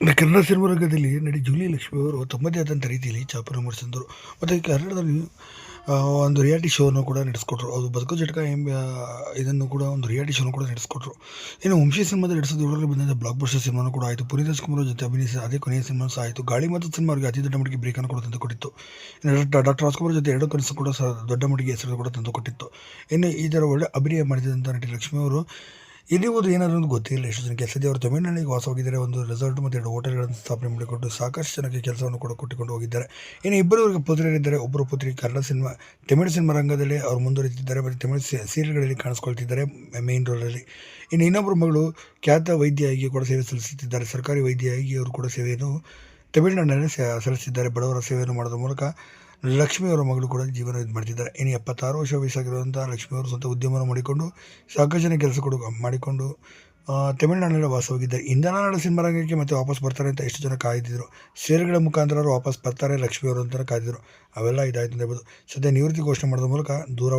Kannada cinema ರಂಗದಲ್ಲಿ ನಟಿ Julie Lakshmi ಅವರು ತಮ್ಮದೇ ಆದಂಥ ರೀತಿಯಲ್ಲಿ ಛಾಪನ್ನು ಮೂಡಿಸಿದರು ಮತ್ತು ಕನ್ನಡದಲ್ಲಿ ಒಂದು ರಿಯಾಲಿಟಿ ಶೋವನ್ನು ಕೂಡ ನಡೆಸ್ಕೊಟ್ರು. ಅದು ಬದುಕು ಜಟಕ ಎಂಬ ಇದನ್ನು ಕೂಡ ಒಂದು ರಿಯಾಲಿಟಿ ಶೋನು ಕೂಡ ನಡೆಸ್ಕೊಟ್ರು. ಇನ್ನು ವಂಶಿ ಸಿನಿಮಾದಲ್ಲಿ ಎರಡು ಸಾವಿರದ ಏಳರಲ್ಲಿ ಬಂದಂಥ ಬ್ಲಾಕ್ ಬಸ್ಟರ್ ಸಿನಿಮಾನು ಕೂಡ ಆಯಿತು. ಪುನೀತ್ ರಾಜ್ಕುಮಾರ್ ಜೊತೆ ಅಭಿನಯಿಸಿ ಅದೇ ಕೊನೆಯ ಸಿನಿಮಾ ಸಹ ಆಯಿತು. ಗಾಳಿ ಮತ್ತು ಸಿನಿಮಾ ಅವರಿಗೆ ಅತಿ ದೊಡ್ಡ ಮಟ್ಟಿಗೆ ಬ್ರೇಕನ್ನು ಕೂಡ ತಂದು ಕೊಟ್ಟಿತ್ತು. ಇನ್ನು ಡಾಕ್ಟರ್ ರಾಜ್ಕುಮಾರ್ ಜೊತೆ ಎರಡು ಕನಸು ಕೂಡ ಸಹ ದೊಡ್ಡ ಮಟ್ಟಿಗೆ ಹೆಸರು ಕೂಡ ತಂದು ಕೊಟ್ಟಿತ್ತು. ಇನ್ನು ಈ ಥರ ಒಳ್ಳೆ ಅಭಿನಯ ಮಾಡಿದಂಥ ನಟಿ ಲಕ್ಷ್ಮಿ ಅವರು ಇಲ್ಲಿರುವುದು ಏನಾದರೂ ಒಂದು ಗೊತ್ತಿಲ್ಲ. ಎಷ್ಟು ಜನಕ್ಕೆ ಸದ್ಯ ಅವರು ತಮಿಳುನಾಡಿಗೆ ವಾಸವಾಗಿದ್ದಾರೆ ಒಂದು ರೆಸಾರ್ಟ್ ಮತ್ತು ಎರಡು ಹೋಟೆಲ್ಗಳನ್ನು ಸ್ಥಾಪನೆ ಮಾಡಿಕೊಂಡು ಸಾಕಷ್ಟು ಜನಕ್ಕೆ ಕೆಲಸವನ್ನು ಕೂಡ ಕೊಟ್ಟಿಕೊಂಡು ಹೋಗಿದ್ದಾರೆ. ಇನ್ನು ಇಬ್ಬರು ಅವರಿಗೆ ಪುತ್ರಿಯರಿದ್ದಾರೆ. ಒಬ್ಬರು ಪುತ್ರಿ ಕನ್ನಡ ಸಿನಿಮಾ, ತಮಿಳು ಸಿನಿಮಾ ರಂಗದಲ್ಲಿ ಅವರು ಮುಂದುವರಿತಿದ್ದಾರೆ ಮತ್ತು ತಮಿಳು ಸೀರಿಯಲ್ಗಳಲ್ಲಿ ಕಾಣಿಸ್ಕೊಳ್ತಿದ್ದಾರೆ ಮೇನ್ ರೋಲಲ್ಲಿ ಇನ್ನು ಇನ್ನೊಬ್ಬರು ಮಗಳು ಖ್ಯಾತ ವೈದ್ಯೆಯಾಗಿ ಕೂಡ ಸೇವೆ ಸಲ್ಲಿಸುತ್ತಿದ್ದಾರೆ. ಸರ್ಕಾರಿ ವೈದ್ಯೆಯಾಗಿ ಅವರು ಕೂಡ ಸೇವೆಯನ್ನು ತಮಿಳುನಾಡಿನಲ್ಲಿ ಸಲ್ಲಿಸಿದ್ದಾರೆ. ಬಡವರ ಸೇವೆಯನ್ನು ಮಾಡೋದ್ರ ಮೂಲಕ ಲಕ್ಷ್ಮಿ ಅವರ ಮಗಳು ಕೂಡ ಜೀವನ ಇದು ಮಾಡ್ತಿದ್ದಾರೆ. ಇನ್ನು ಎಪ್ಪತ್ತಾರು ವರ್ಷ ವಯಸ್ಸಾಗಿರುವಂಥ ಲಕ್ಷ್ಮಿಯವರು ಸ್ವಂತ ಉದ್ಯಮವನ್ನು ಮಾಡಿಕೊಂಡು ಸಾಕಷ್ಟು ಜನ ಕೆಲಸ ಕೊಡು, ಮಾಡಿಕೊಂಡು ತಮಿಳುನಾಡಿನಲ್ಲಿ ವಾಸವಾಗಿದ್ದಾರೆ ಸಿನಿಮಾ ರಂಗಕ್ಕೆ ಮತ್ತೆ ವಾಪಸ್ ಬರ್ತಾರೆ ಅಂತ ಎಷ್ಟು ಜನ ಕಾಯ್ದಿದ್ರು ಸೇರುಗಳ ಮುಖಾಂತರ ಅವರು ವಾಪಸ್ ಬರ್ತಾರೆ ಲಕ್ಷ್ಮಿಯವರು ಅಂತ ಕಾಯ್ದಿದ್ರು ಅವೆಲ್ಲ ಇದಾಯ್ತು ಅಂತ ಹೇಳ್ಬೋದು. ಸದ್ಯ ನಿವೃತ್ತಿ ಘೋಷಣೆ ಮಾಡೋದ್ರ ಮೂಲಕ ದೂರ